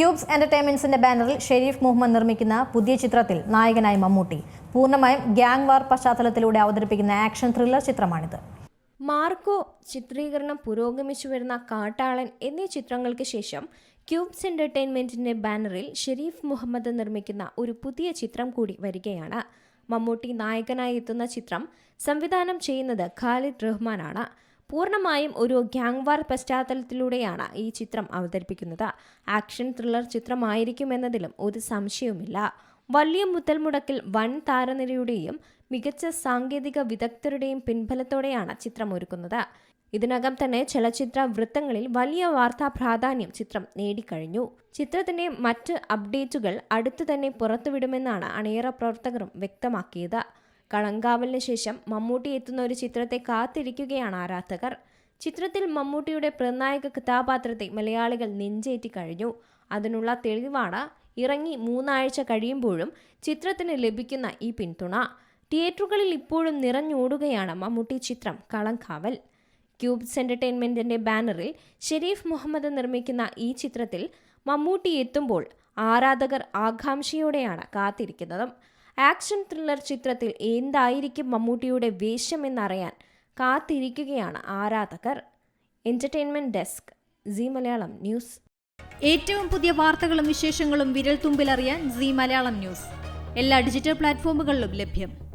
Cubes എന്റർടൈൻമെന്റ്സിന്റെ ബാനറിൽ ഷെരീഫ് മുഹമ്മദ് നിർമ്മിക്കുന്ന പുതിയ ചിത്രത്തിൽ നായകനായി മമ്മൂട്ടി. പൂർണമായും ഗ്യാങ് വാർ പശ്ചാത്തലത്തിലൂടെ അവതരിപ്പിക്കുന്ന ആക്ഷൻ ത്രില്ലർ ചിത്രമാണിത്. മാർക്കോ ചിത്രീകരണം പുരോഗമിച്ചു വരുന്ന കാട്ടാളൻ എന്നീ ചിത്രങ്ങൾക്ക് ശേഷം ക്യൂബ്സ് എന്റർടൈൻമെന്റിന്റെ ബാനറിൽ ഷെരീഫ് മുഹമ്മദ് നിർമ്മിക്കുന്ന ഒരു പുതിയ ചിത്രം കൂടി വരികയാണ്. മമ്മൂട്ടി നായകനായി എത്തുന്ന ചിത്രം സംവിധാനം ചെയ്യുന്നത് ഖാലിദ് റഹ്മാനാണ്. പൂർണമായും ഒരു ഗ്യാങ് വാർ പശ്ചാത്തലത്തിലൂടെയാണ് ഈ ചിത്രം അവതരിപ്പിക്കുന്നത്. ആക്ഷൻ ത്രില്ലർ ചിത്രമായിരിക്കുമെന്നതിലും ഒരു സംശയവുമില്ല. വലിയ മുതൽമുടക്കിൽ വൻ താരനിരയുടെയും മികച്ച സാങ്കേതിക വിദഗ്ധരുടെയും പിൻബലത്തോടെയാണ് ചിത്രം ഒരുക്കുന്നത് ഇതിനകം തന്നെ ചലച്ചിത്ര വൃത്തങ്ങളിൽ വലിയ വാർത്താ പ്രാധാന്യം ചിത്രം നേടിക്കഴിഞ്ഞു. ചിത്രത്തിന്റെ മറ്റ് അപ്ഡേറ്റുകൾ അടുത്തു തന്നെ പുറത്തുവിടുമെന്നാണ് അണിയറ പ്രവർത്തകരും വ്യക്തമാക്കിയത്. കളങ്കാവലിന് ശേഷം മമ്മൂട്ടി എത്തുന്ന ഒരു ചിത്രത്തെ കാത്തിരിക്കുകയാണ് ആരാധകർ. ചിത്രത്തിൽ മമ്മൂട്ടിയുടെ നിർണായക കഥാപാത്രത്തെ മലയാളികൾ നെഞ്ചേറ്റി കഴിഞ്ഞു. അതിനുള്ള തെളിവാണ് ഇറങ്ങി മൂന്നാഴ്ച കഴിയുമ്പോഴും ചിത്രത്തിന് ലഭിക്കുന്ന ഈ പിന്തുണ. തിയേറ്ററുകളിൽ ഇപ്പോഴും നിറഞ്ഞോടുകയാണ് മമ്മൂട്ടി ചിത്രം കളങ്കാവൽ. ക്യൂബ്സ് എന്റർടൈൻമെന്റിന്റെ ബാനറിൽ ഷെരീഫ് മുഹമ്മദ് നിർമ്മിക്കുന്ന ഈ ചിത്രത്തിൽ മമ്മൂട്ടി എത്തുമ്പോൾ ആരാധകർ ആകാംക്ഷയോടെയാണ് കാത്തിരിക്കുന്നതും. ആക്ഷൻ ത്രില്ലർ ചിത്രത്തിൽ എന്തായിരിക്കും മമ്മൂട്ടിയുടെ വേഷം എന്നറിയാൻ കാത്തിരിക്കുകയാണ് ആരാധകർ. Entertainment desk Zee Malayalam news. ഏറ്റവും പുതിയ വാർത്തകളും വിശേഷങ്ങളും വിരൽ തുമ്പിലറിയാൻ സി മലയാളം ന്യൂസ്. എല്ലാ ഡിജിറ്റൽ പ്ലാറ്റ്ഫോമുകളിലും ലഭ്യം.